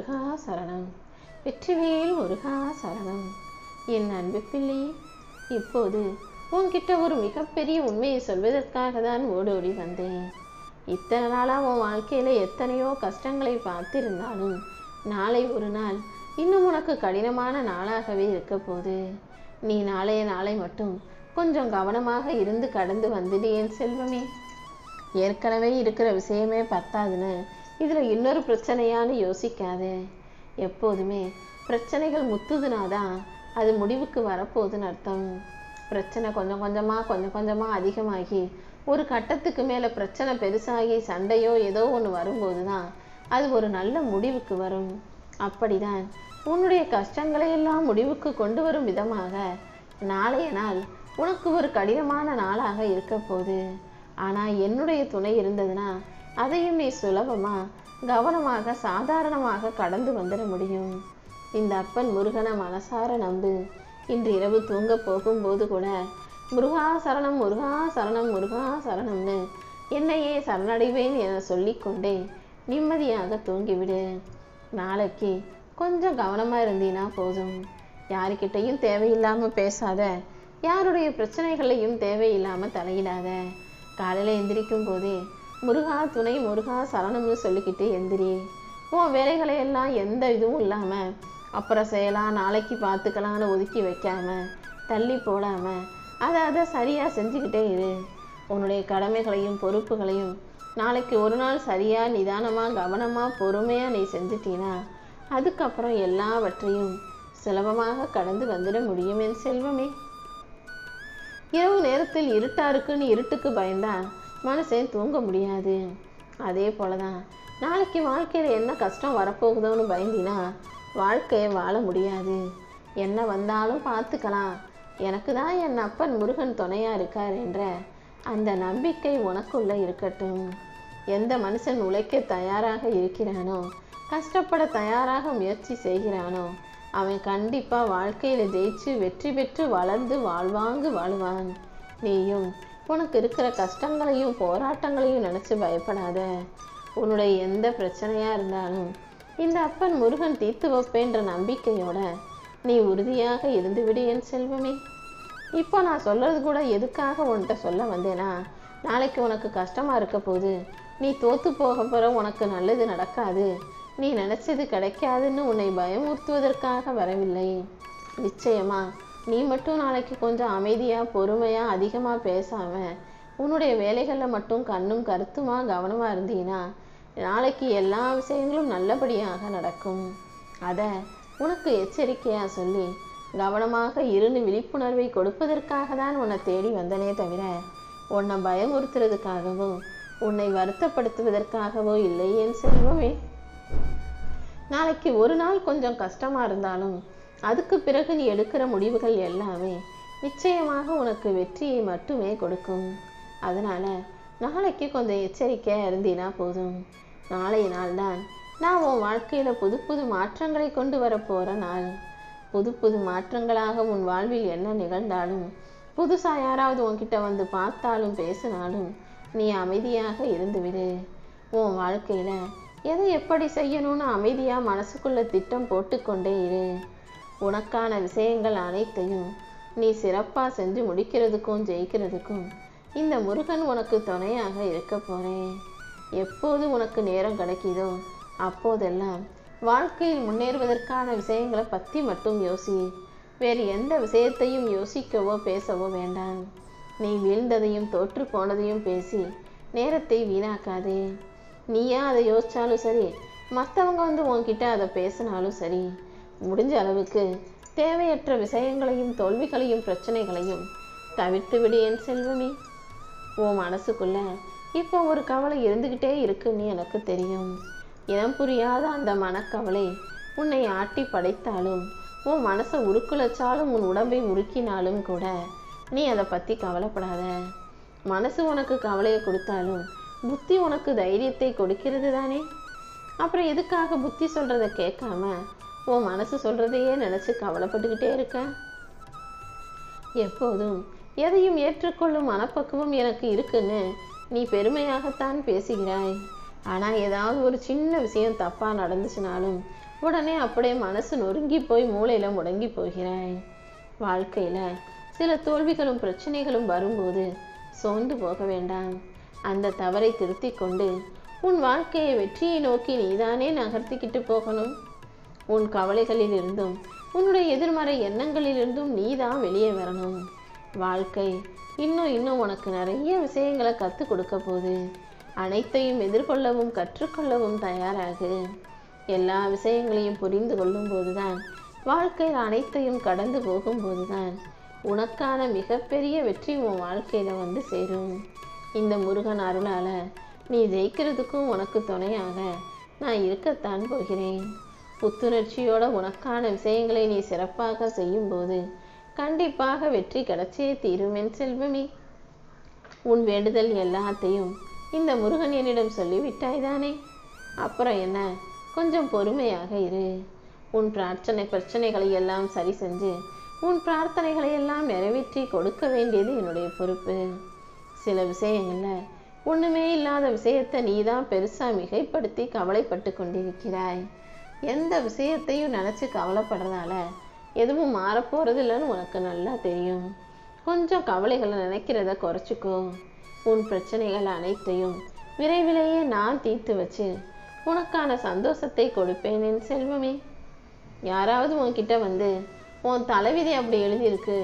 முருகா சரணம். வெற்றிவேல் முருகா சரணம். என் அன்பு பிள்ளை இப்போது உன்கிட்ட ஒரு மிகப்பெரிய உண்மையை சொல்வதற்காக தான் ஓடோடி வந்தேன். இத்தனை நாளாக உன் வாழ்க்கையில் எத்தனையோ கஷ்டங்களை பார்த்திருந்தாலும் நாளை ஒரு நாள் இன்னும் உனக்கு கடினமான நாளாகவே இருக்க போகுது. நீ நாளைய நாளை மட்டும் கொஞ்சம் கவனமாக இருந்து கடந்து வந்துடு என் செல்வமே. ஏற்கனவே இருக்கிற விஷயமே பத்தாதுன்னு இதில் இன்னொரு பிரச்சனையான்னு யோசிக்காதே. எப்போதுமே பிரச்சனைகள் முத்துதுனா தான் அது முடிவுக்கு வரப்போகுதுன்னு அர்த்தம். பிரச்சனை கொஞ்சம் கொஞ்சமாக கொஞ்சம் கொஞ்சமாக அதிகமாகி ஒரு கட்டத்துக்கு மேலே பிரச்சனை பெருசாகி சண்டையோ ஏதோ ஒன்று வரும்போது தான் அது ஒரு நல்ல முடிவுக்கு வரும். அப்படிதான் உன்னுடைய கஷ்டங்களை எல்லாம் முடிவுக்கு கொண்டு வரும் விதமாக நாளைய நாள் உனக்கு ஒரு கடினமான நாளாக இருக்க போகுது. ஆனால் என்னுடைய துணை இருந்ததுன்னா அதையும் நீ சுலபமாக கவனமாக சாதாரணமாக கடந்து வந்துட முடியும். இந்த அப்பன் முருகனை மனசார நம்பு. இன்று இரவு தூங்க போகும்போது கூட முருகா சரணம் முருகா சரணம் முருகா சரணம்னு என்னையே சரணடைவேன் என சொல்லிக்கொண்டே நிம்மதியாக தூங்கிவிடு. நாளைக்கு கொஞ்சம் கவனமாக இருந்தீனா போதும். யாருக்கிட்டையும் தேவையில்லாமல் பேசாத யாருடைய பிரச்சனைகளையும் தேவையில்லாமல் தலையிடாத. காலையில் எந்திரிக்கும் போதே முருகா துணை முருகா சரணம்னு சொல்லிக்கிட்டு எந்திரி. உன் வேலைகளை எல்லாம் எந்த இதுவும் இல்லாமல் அப்புறம் செய்யலாம் நாளைக்கு பார்த்துக்கலான்னு ஒதுக்கி வைக்காம தள்ளி போடாமல் அதை அதை சரியாக செஞ்சுக்கிட்டே இரு. உன்னுடைய கடமைகளையும் பொறுப்புகளையும் நாளைக்கு ஒரு நாள் சரியாக நிதானமாக கவனமாக பொறுமையாக நீ செஞ்சிட்டீனா அதுக்கப்புறம் எல்லாவற்றையும் சுலபமாக கடந்து வந்துட முடியும் என் செல்வமே. இரவு நேரத்தில் இருட்டா இருக்குன்னு இருட்டுக்கு பயந்தா மனுஷன் தூங்க முடியாது. அதே போல தான் நாளைக்கு வாழ்க்கையில் என்ன கஷ்டம் வரப்போகுதோன்னு பயந்தினா வாழ்க்கையை வாழ முடியாது. என்ன வந்தாலும் பார்த்துக்கலாம். எனக்கு தான் என் அப்பன் முருகன் துணையாக இருக்கார் என்ற அந்த நம்பிக்கை உனக்குள்ளே இருக்கட்டும். எந்த மனுஷன் உழைக்க தயாராக இருக்கிறானோ கஷ்டப்பட தயாராக முயற்சி செய்கிறானோ அவன் கண்டிப்பாக வாழ்க்கையில் ஜெயிச்சு வெற்றி பெற்று வளர்ந்து வாழ்வாங்கு வாழ்வான். நீயும் உனக்கு இருக்கிற கஷ்டங்களையும் போராட்டங்களையும் நினச்சி பயப்படாத. உன்னுடைய எந்த பிரச்சனையாக இருந்தாலும் இந்த அப்பன் முருகன் தீர்த்து வைப்பேன்ற நம்பிக்கையோட நீ உறுதியாக இருந்துவிடு என் செல்வமே. இப்போ நான் சொல்கிறது கூட எதுக்காக உன்கிட்ட சொல்ல வந்தேனா நாளைக்கு உனக்கு கஷ்டமாக இருக்க போது நீ தோத்து போக போகிற உனக்கு நல்லது நடக்காது. நீ நினச்சது கிடைக்காதுன்னு உன்னை பயமுறுத்துவதற்காக வரவில்லை. நிச்சயமா நீ மட்டும் நாளைக்கு கொஞ்சம் அமைதியாக பொறுமையாக அதிகமாக பேசாமல் உன்னுடைய வேலைகளில் மட்டும் கண்ணும் கருத்துமாக கவனமாக இருந்தீன்னா நாளைக்கு எல்லா விஷயங்களும் நல்லபடியாக நடக்கும். அதை உனக்கு எச்சரிக்கையாக சொல்லி கவனமாக இருந்து விழிப்புணர்வை கொடுப்பதற்காக தான் உன்னை தேடி வந்தனே தவிர உன்னை பயமுறுத்துறதுக்காகவோ உன்னை வருத்தப்படுத்துவதற்காகவோ இல்லை என் செல்வமே. நாளைக்கு ஒரு நாள் கொஞ்சம் கஷ்டமாக இருந்தாலும் அதுக்கு பிறகு நீ எடுக்கிற முடிவுகள் எல்லாமே நிச்சயமாக உனக்கு வெற்றியை மட்டுமே கொடுக்கும். அதனால நாளைக்கு கொஞ்சம் எச்சரிக்கையாக இருந்தீனா போதும். நாளைய நாள் தான் நான் உன் வாழ்க்கையில் புது புது மாற்றங்களை கொண்டு வரப்போகிற நாள். புது புது மாற்றங்களாக உன் வாழ்வில் என்ன நிகழ்ந்தாலும் புதுசாக யாராவது உன்கிட்ட வந்து பார்த்தாலும் பேசினாலும் நீ அமைதியாக இருந்துவிடு. உன் வாழ்க்கையில் எதை எப்படி செய்யணும்னு அமைதியாக மனசுக்குள்ளே திட்டம் போட்டுக்கொண்டே இரு. உனக்கான விஷயங்கள் அனைத்தையும் நீ சிறப்பாக செஞ்சு முடிக்கிறதுக்கும் ஜெயிக்கிறதுக்கும் இந்த முருகன் உனக்கு துணையாக இருக்க போகிறேன் எப்போது உனக்கு நேரம் கிடைக்குதோ அப்போதெல்லாம் வாழ்க்கையில் முன்னேறுவதற்கான விஷயங்களை பற்றி மட்டும் யோசி. வேறு எந்த விஷயத்தையும் யோசிக்கவோ பேசவோ வேண்டாம். நீ வீழ்ந்ததையும் தோற்று போனதையும் பேசி நேரத்தை வீணாக்காதே. நீயா அதை யோசித்தாலும் சரி மற்றவங்க வந்து உன்கிட்ட அதை பேசினாலும் சரி முடிஞ்ச அளவுக்கு தேவையற்ற விஷயங்களையும் தோல்விகளையும் பிரச்சனைகளையும் தவிர்த்து விடு என் செல்வமே. உன் மனசுக்குள்ள இப்போ ஒரு கவலை இருந்துக்கிட்டே இருக்குன்னு எனக்கு தெரியும். இனம் புரியாத அந்த மனக்கவலை உன்னை ஆட்டி படைத்தாலும் உன் மனசை உருக்குலைச்சாலும் உன் உடம்பை உருக்கினாலும் கூட நீ அதை பற்றி கவலைப்படாத. மனசு உனக்கு கவலையை கொடுத்தாலும் புத்தி உனக்கு தைரியத்தை கொடுக்கிறது தானே அப்புறம் எதுக்காக புத்தி சொல்கிறத கேட்காம உன் மனசு சொல்கிறதையே நினச்சி கவலைப்பட்டுக்கிட்டே இருக்க. எப்போதும் எதையும் ஏற்றுக்கொள்ளும் மனப்பக்குவம் எனக்கு இருக்குன்னு நீ பெருமையாகத்தான் பேசுகிறாய். ஆனால் ஏதாவது ஒரு சின்ன விஷயம் தப்பாக நடந்துச்சுனாலும் உடனே அப்படியே மனசு நொறுங்கி போய் மூளையில் முடங்கி போகிறாய். வாழ்க்கையில் சில தோல்விகளும் பிரச்சனைகளும் வரும்போது சோர்ந்து போக வேண்டாம். அந்த தவறை திருத்திக் கொண்டு உன் வாழ்க்கையை வெற்றியை நோக்கி நீதானே நகர்த்திக்கிட்டு போகணும். உன் கவலைகளில் இருந்தும் உன்னுடைய எதிர்மறை எண்ணங்களிலிருந்தும் நீதான் வெளியே வரணும். வாழ்க்கை இன்னும் இன்னும் உனக்கு நிறைய விஷயங்களை கற்றுக் கொடுக்க போகுது. அனைத்தையும் எதிர்கொள்ளவும் கற்றுக்கொள்ளவும் தயாராகு. எல்லா விஷயங்களையும் புரிந்து கொள்ளும் போதுதான் வாழ்க்கையில் அனைத்தையும் கடந்து போகும்போதுதான் உனக்கான மிகப்பெரிய வெற்றி உன் வாழ்க்கையில் வந்து சேரும். இந்த முருகன் அருளால் நீ ஜெயிக்கிறதுக்கும் உனக்கு துணையாக நான் இருக்கத்தான் போகிறேன். புத்துணர்ச்சியோட உனக்கான விஷயங்களை நீ சிறப்பாக செய்யும்போது கண்டிப்பாக வெற்றி கிடைச்சே தீரும் என் செல்வமே. உன் வேண்டுதல் எல்லாத்தையும் இந்த முருகன் என்னிடம் சொல்லிவிட்டாய் தானே. அப்புறம் என்ன? கொஞ்சம் பொறுமையாக இரு. உன் பிரார்த்தனை பிரச்சனைகளை எல்லாம் சரி செஞ்சு உன் பிரார்த்தனைகளை எல்லாம் நிறைவேற்றி கொடுக்க வேண்டியது என்னுடைய பொறுப்பு. சில விஷயங்கள்ல ஒண்ணுமே இல்லாத விஷயத்தை நீதான் பெருசா மிகைப்படுத்தி கவலைப்பட்டு கொண்டிருக்கிறாய். எந்த விஷயத்தையும் நினச்சி கவலைப்படுறதால எதுவும் மாறப்போகிறது இல்லைன்னு உனக்கு நல்லா தெரியும். கொஞ்சம் கவலைகளை நினைக்கிறத குறைச்சிக்கோ. உன் பிரச்சனைகள் அனைத்தையும் விரைவிலேயே நான் தீர்த்து வச்சு உனக்கான சந்தோஷத்தை கொடுப்பேன் என் செல்வமே. யாராவது உன்கிட்ட வந்து உன் தலைவிதி அப்படி எழுதியிருக்கு.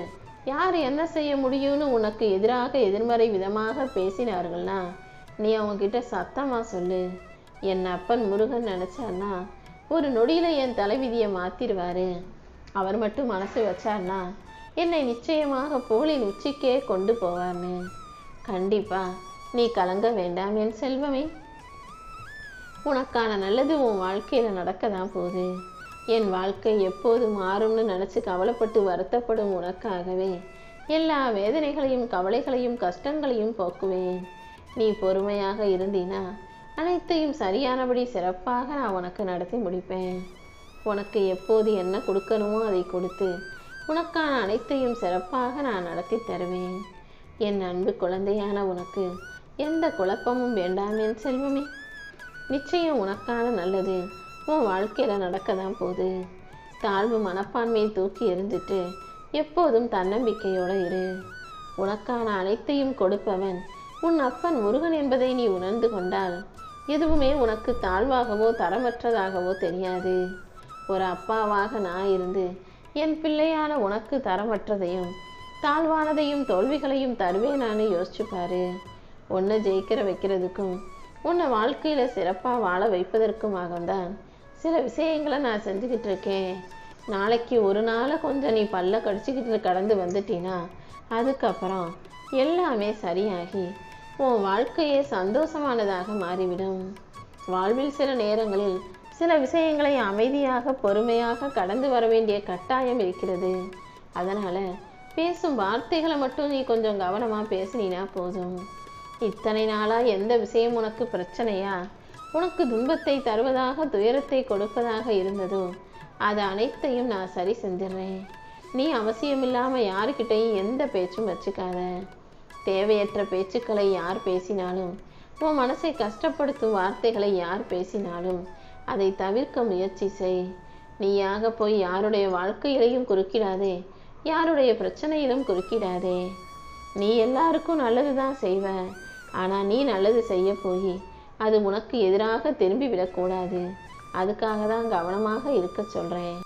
யார் என்ன செய்ய முடியும்னு உனக்கு எதிராக எதிர்மறை விதமாக பேசினார்கள்னா நீ அவங்கக்கிட்ட சத்தமாக சொல்லு. என் அப்பன் முருகன் நினச்சான்னா ஒரு நொடியில் என் தலைவிதியை மாத்திருவாரு அவர் மட்டும் மனசு வச்சார்னா என்னை நிச்சயமாக புகழின் உச்சிக்கே கொண்டு போவார்னு கண்டிப்பா நீ கலங்க வேண்டாம் என் செல்வமே. உனக்கான நல்லது உன் வாழ்க்கையில் நடக்க தான் போகுது. என் வாழ்க்கை எப்போது மாறும்னு நினச்சி கவலைப்பட்டு வருத்தப்படும் உனக்காகவே எல்லா வேதனைகளையும் கவலைகளையும் கஷ்டங்களையும் போக்குவேன். நீ பொறுமையாக இருந்தீனா அனைத்தையும் சரியானபடி சிறப்பாக நான் உனக்கு நடத்தி முடிப்பேன். உனக்கு எப்போது என்ன கொடுக்கணுமோ அதை கொடுத்து உனக்கான அனைத்தையும் சிறப்பாக நான் நடத்தி தருவேன். என் அன்பு குழந்தையான உனக்கு எந்த குழப்பமும் வேண்டாம் என் செல்வமே. நிச்சயம் உனக்கான நல்லது உன் வாழ்க்கையில் நடக்க தான் போகுது. தாழ்வு மனப்பான்மையை தூக்கி எறிஞ்சிட்டு எப்போதும் தன்னம்பிக்கையோடு இரு. உனக்கான அனைத்தையும் கொடுப்பவன் உன் அப்பன் முருகன் என்பதை நீ உணர்ந்து கொண்டால் எதுவுமே உனக்கு தாழ்வாகவோ தரமற்றதாகவோ தெரியாது. ஒரு அப்பாவாக நான் இருந்து என் பிள்ளையான உனக்கு தரமற்றதையும் தாழ்வானதையும் தோல்விகளையும் தருவேனான்னு நான் பாரு. உன்னை ஜெயிக்கிற வைக்கிறதுக்கும் உன்னை வாழ்க்கையில் சிறப்பாக வாழ வைப்பதற்குமாகத்தான் சில விஷயங்களை நான் செஞ்சுக்கிட்டு இருக்கேன். நாளைக்கு ஒரு நாளை கொஞ்சம் நீ பல்ல கடிச்சுக்கிட்டு கடந்து வந்துட்டீன்னா அதுக்கப்புறம் எல்லாமே சரியாகி உன் வாழ்க்கையே சந்தோஷமானதாக மாறிவிடும். வாழ்வில் சில நேரங்களில் சில விஷயங்களை அமைதியாக பொறுமையாக கடந்து வர வேண்டிய கட்டாயம் இருக்கிறது. அதனால பேசும் வார்த்தைகளை மட்டும் நீ கொஞ்சம் கவனமா பேசினா போதும். இத்தனை நாளா எந்த விஷயம் உனக்கு பிரச்சனையா? உனக்கு துன்பத்தை தருவதாக துயரத்தை கொடுப்பதாக இருந்ததோ அது அனைத்தையும் நான் சரி செஞ்சிடுறேன். நீ அவசியமில்லாமல் யாருக்கிட்டையும் எந்த பேச்சும் வச்சுக்காத. தேவையற்ற பேச்சுக்களை யார் பேசினாலும் உன் மனசை கஷ்டப்படுத்தும் வார்த்தைகளை யார் பேசினாலும் அதை தவிர்க்க முயற்சி செய். நீயாக போய் யாருடைய வாழ்க்கையிலையும் குறுக்கிடாதே யாருடைய பிரச்சனையிலும் குறுக்கிடாதே. நீ எல்லாருக்கும் நல்லது தான் செய்வ ஆனால் நீ நல்லது செய்ய போய் அது உனக்கு எதிராக திரும்பி விடக்கூடாது. அதுக்காக தான் கவனமாக இருக்க சொல்கிறேன்